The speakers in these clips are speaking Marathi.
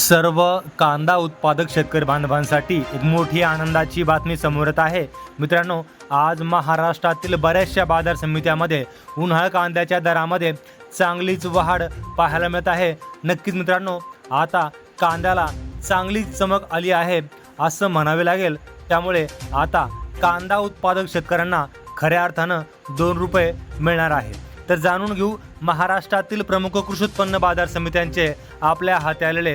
सर्व कांदा उत्पादक शेतकरी बांधवांसाठी एक मोठी आनंदाची बातमी समोर येत आहे. मित्रांनो आज महाराष्ट्रातील बऱ्याचशा बाजार समित्यामध्ये उन्हाळ कांद्याच्या दरामध्ये चांगलीच वाढ पाहायला मिळत आहे. नक्कीच मित्रांनो आता कांद्याला चांगलीच चमक आली आहे असं म्हणावे लागेल. त्यामुळे आता कांदा उत्पादक शेतकऱ्यांना खऱ्या अर्थानं दोन रुपये मिळणार आहे. तर जाणून घेऊ महाराष्ट्रातील प्रमुख कृषी उत्पन्न बाजार समित्यांचे आपल्या हाती आलेले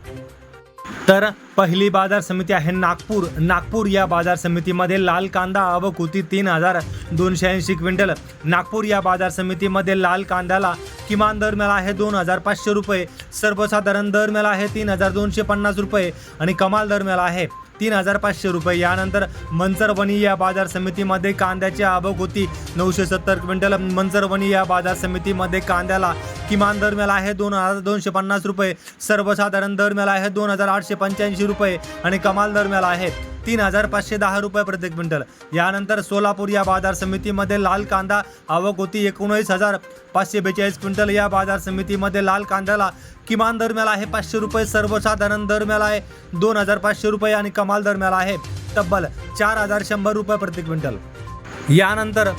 तर पहिली बाजार समिती आहे नागपूर. नागपूर या बाजार समितीमध्ये लाल कांदा आवक होती तीन हजार दोनशे ऐंशी क्विंटल. नागपूर या बाजार समितीमध्ये लाल कांद्याला किमान दर मिळाला आहे दोन हजार पाचशे रुपये. सर्वसाधारण दर मिळाला आहे तीन हजार दोनशे पन्नास रुपये आणि कमाल दर मिळाला आहे तीन हजार पाचशे रुपये. यानंतर मंचरवणी या बाजार समितीमध्ये कांद्याची आवक होती. नऊशे सत्तर क्विंटल मंचरवणी या बाजार समितीमध्ये कांद्याला किमान दर मिळाला आहे दोन हजार दोनशे पन्नास रुपये. सर्वसाधारण दर मिळाला आहे दोन हजार आठशे पंच्याऐंशी रुपये आणि कमाल दर मिळाला आहे. तीन हजार पाचशे दहा रुपये प्रति क्विंटल. यानंतर सोलापूर या बाजार समितीमध्ये लाल कांदा आवक होती एकोणीस हजार पाचशे बेचाळीस क्विंटल. या बाजार समितीमध्ये लाल कांद्याला किमान दर मिळाला आहे पाचशे रुपये सर्वसाधारण दर मिळाला आहे दोन हजार पाचशे रुपये आणि कमाल दर मिळाला आहे तब्बल चार हजार शंभर रुपये प्रति क्विंटल. यानंतर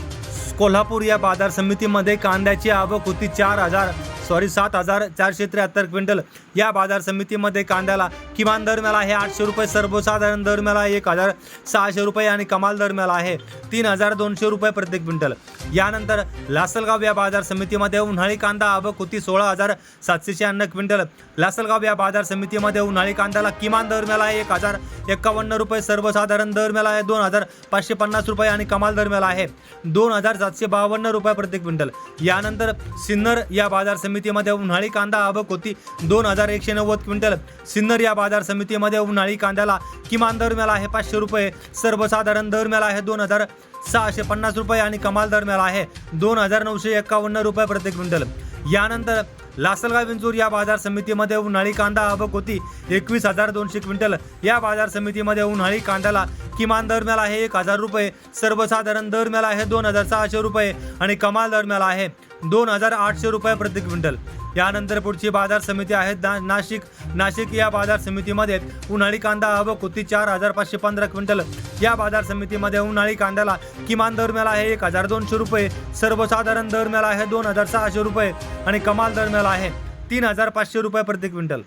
कोल्हापूर या बाजार समितीमध्ये कांद्याची आवक होती चार हजार सॉरी सात हजार चारशे त्र्याहत्तर क्विंटल. या बाजार समितीमध्ये कांद्याला किमान दर मिळाला आहे आठशे रुपये सर्वसाधारण दर मिळाला एक हजार सहाशे रुपये आणि कमाल दर मिळाला आहे तीन हजार दोनशे रुपये प्रति क्विंटल. यानंतर लासलगाव या बाजार समितीमध्ये उन्हाळी कांदा आवक होती सोळा हजार सातशे शहाण्णव क्विंटल. लासलगाव या बाजार समितीमध्ये उन्हाळी कांद्याला किमान दर मिळाला आहे एक हजार एकावन्न रुपये सर्वसाधारण दर मिळाला आहे दोन हजार पाचशे पन्नास रुपये आणि कमाल दर मिळाला आहे दोन हजार सातशे बावन्न रुपये प्रति क्विंटल. यानंतर सिन्नर या बाजार समितीमध्ये उन्हाळी कांदा आवक होती. दोन हजार एकशे नव्वद क्विंटल. सिन्नर या बाजार समितीमध्ये उन्हाळी कांद्याला किमान दर मिळाला आहे पाचशे रुपये. सर्वसाधारण दर मिळाला आहे दोन हजार सहाशे पन्नास रुपये आणि कमाल दर मिळाला आहे दोन हजार नऊशे एकावन्न रुपये प्रति क्विंटल. यानंतर लासलगाव विंचूर या बाजार समितीमध्ये उन्हाळी कांदा आवक होती. एकवीस हजार दोनशे क्विंटल. या बाजार समितीमध्ये उन्हाळी कांद्याला किमान दर मिळाला आहे एक हजार रुपये. सर्वसाधारण दर मिळाला आहे दोन हजार सहाशे रुपये. आणि कमाल दर मिळाला आहे दोन हजार आठशे रुपये प्रति क्विंटल. यानंतर पुढची बाजार समिती आहे. ना नाशिक नाशिक या बाजार समितीमध्ये उन्हाळी कांदा आवक होती चार हजार पाचशे पंधरा क्विंटल. या बाजार समितीमध्ये उन्हाळी कांद्याला किमान दर मिळाला आहे एक हजार दोनशे रुपये. सर्वसाधारण दर मिळाला आहे दोन हजार सहाशे रुपये आणि कमाल दर मिळाला आहे तीन हजार पाचशे रुपये प्रति क्विंटल.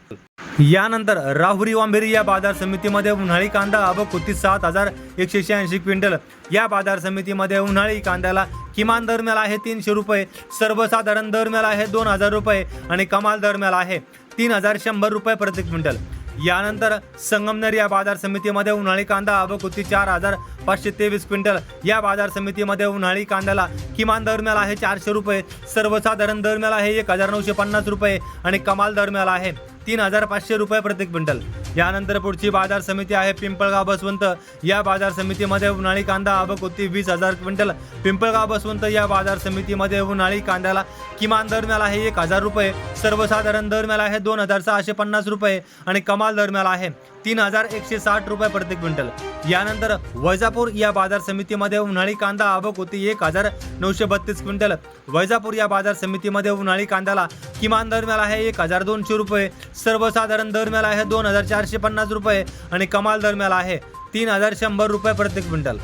यानंतर राहुरी वांभेरी या बाजार समितीमध्ये उन्हाळी कांदा आवक होती सात हजार एकशे शहाऐंशी क्विंटल. या बाजार समितीमध्ये उन्हाळी कांद्याला किमान दरम्याला आहे तीनशे रुपये सर्वसाधारण दरम्याला आहे दोन हजार रुपये आणि कमाल दरम्याला आहे तीन हजार शंभर रुपये प्रति क्विंटल. यानंतर संगमनेर या बाजार समितीमध्ये उन्हाळी कांदा अबकुती चार हजार पाचशे तेवीस क्विंटल. या बाजार समितीमध्ये उन्हाळी कांद्याला किमान दरम्याला आहे चारशे रुपये सर्वसाधारण दरम्याला आहे एक हजार नऊशे पन्नास रुपये आणि कमाल दरम्याला आहे तीन हजार पाचशे रुपये प्रति क्विंटल. यानंतर पुढची बाजार समिती आहे पिंपळगाव बसवंत. या बाजार समितीमध्ये उन्हाळी कांदा आवक होती वीस हजार क्विंटल. पिंपळगाव बसवंत या बाजार समितीमध्ये उन्हाळी कांद्याला किमान दर मिळाला आहे एक हजार रुपये. सर्वसाधारण दर मिळाला आहे दोन हजार सहाशे पन्नास रुपये आणि कमाल दर मिळाला आहे. तीन हजार एकशे साठ रुपये प्रति क्विंटल. यानंतर वैजापूर या बाजार समितीमध्ये उन्हाळी कांदा आवक होती एक हजार नऊशे बत्तीस क्विंटल. वैजापूर या बाजार समितीमध्ये उन्हाळी कांद्याला किमान दर मिळाला आहे एक हजार दोनशे रुपये. सर्वसाधारण दर मिळाला आहे दोन हजार चारशे पन्नास रुपये आणि कमाल दर मिळाला आहे तीन हजार शंभर रुपये प्रति क्विंटल.